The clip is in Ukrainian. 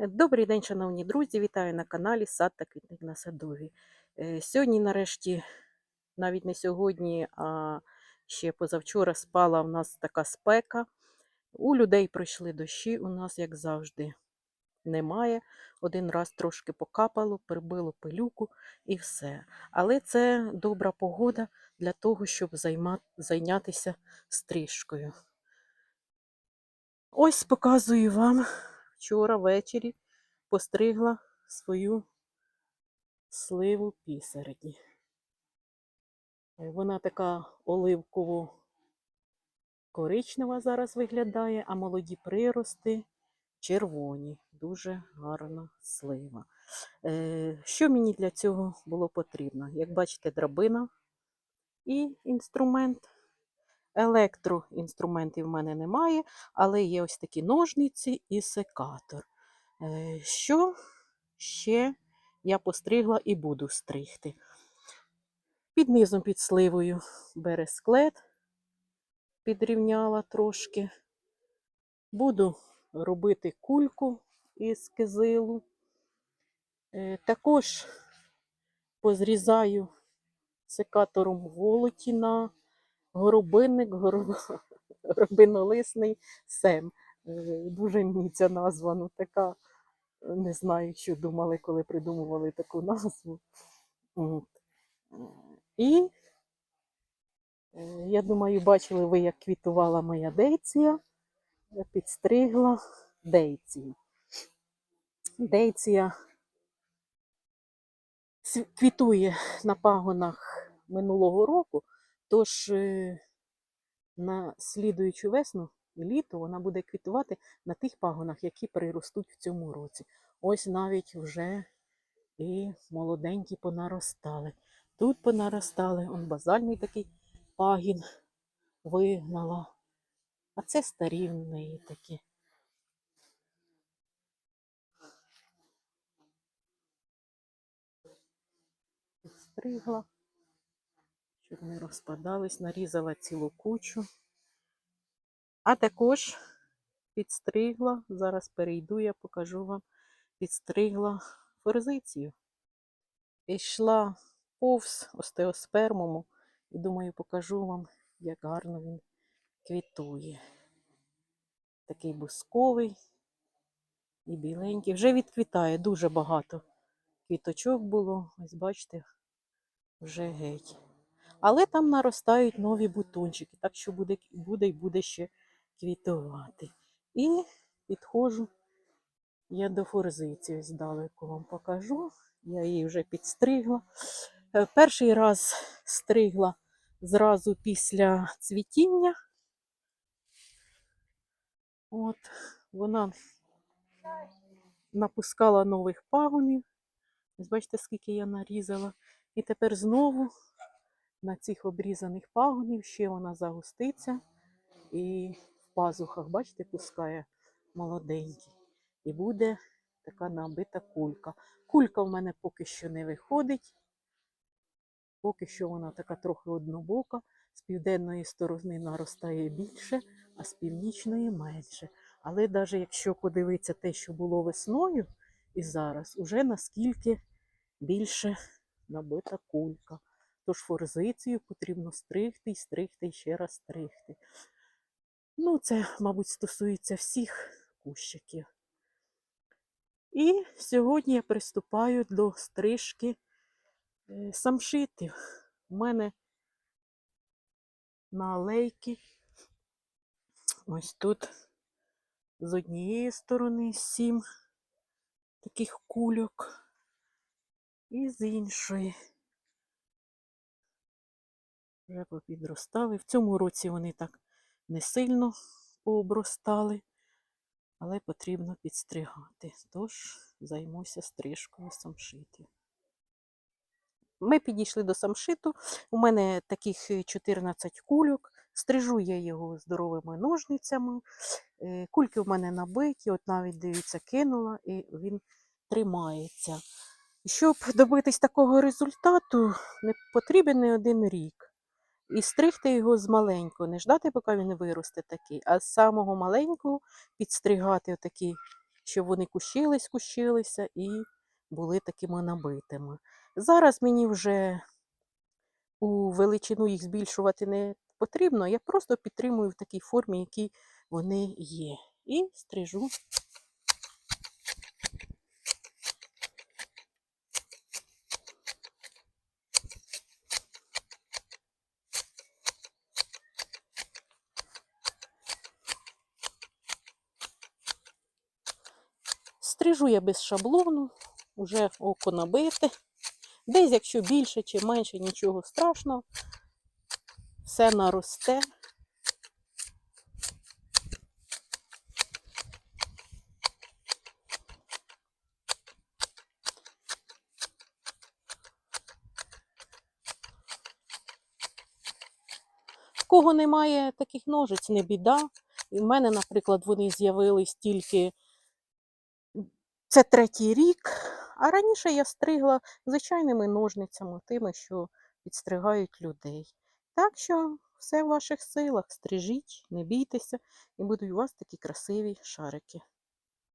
Добрий день, шановні друзі! Вітаю на каналі Сад та квітник на садові. Е, Сьогодні, нарешті, навіть не сьогодні, а ще позавчора спала в нас така спека. У людей пройшли дощі, у нас, як завжди, немає. Один раз трошки покапало, прибило пилюку і все. Але це добра погода для того, щоб займа... зайнятися стрижкою. Ось показую вам вчора ввечері постригла свою сливу пісереді. Е, Вона така оливково-коричнева зараз виглядає, а молоді прирости червоні. Дуже гарна слива. Е, Що мені для цього було потрібно? Як бачите, драбина і інструмент. Електроінструментів в мене немає, але є ось такі ножниці і секатор. Е, Що ще я постригла і буду стригти? Під низом під сливою бересклет підрівняла трошки. Буду робити кульку із кизилу. Е, Також позрізаю секатором волоті на горобинник, горо- горобинолисний сем. Е, Дуже мені ця назва, ну така, не знаю, що думали, коли придумували таку назву. От. І е, я думаю, бачили ви, як квітувала моя дейція. Підстригла дейцію. Дейція квітує на пагонах минулого року, тож е, на слідуючу весну і літо вона буде квітувати на тих пагонах, які приростуть в цьому році. Ось навіть вже і молоденькі понаростали. Тут понаростали, он базальний такий пагін вигнала. А це старі в неї такі. Підстригла, щоб не розпадались, нарізала цілу кучу. А також підстригла, зараз перейду, я покажу вам, підстригла форзицію. Йшла повз остеоспермуму і думаю, покажу вам, як гарно він квітує. Такий бусковий і біленький. Вже відквітає дуже багато квіточок було. Ось бачите, вже геть. Але там наростають нові бутончики, так що буде, буде і буде ще квітувати. І підходжу я до форзиці, здалеку вам покажу. Я її вже підстригла. Е, Перший раз стригла зразу після цвітіння. От, вона напускала нових пагонів. Бачите, скільки я нарізала. І тепер знову на цих обрізаних пагонів ще вона загуститься і в пазухах, бачите, пускає молоденький. І буде така набита кулька. Кулька в мене поки що не виходить. Поки що вона така трохи однобока. З південної сторони наростає більше, а з північної менше. Але навіть якщо подивитися те, що було весною і зараз, уже наскільки більше набита кулька. Тож форзицію потрібно стригти і стригти і ще раз стригти. Ну, це, мабуть, стосується всіх кущиків. І сьогодні я приступаю до стрижки е, самшитів. У мене на алейки. Ось тут з однієї сторони сім таких кульок, і з іншої. Вже попідростали. В цьому році вони так не сильно пообростали, але потрібно підстригати. Тож займуся стрижкою самшитів. Ми підійшли до самшиту. У мене таких е, 14 кульок. Стрижу я його здоровими ножницями. Е, Кульки в мене набиті, от навіть дивіться, кинула, і він тримається. Щоб добитись такого результату, не потрібен не один рік. І стригти його з маленького, не ждати, поки він виросте такий, а з самого маленького підстригати отакі щоб вони кущились, кущилися і були такими набитими. Зараз мені вже у величину їх збільшувати не потрібно, я просто підтримую в такій формі, якій вони є. І стрижу. Стрижу я без шаблону, вже око набите. Десь, якщо більше чи менше, нічого страшного. Все наросте. Кого немає таких ножиць, не біда. І в мене, наприклад, вони з'явились тільки це третій рік, а раніше я стригла звичайними ножницями, тими, що підстригають людей. Так що все в ваших силах. Стрижіть, не бійтеся, і будуть у вас такі красиві шарики.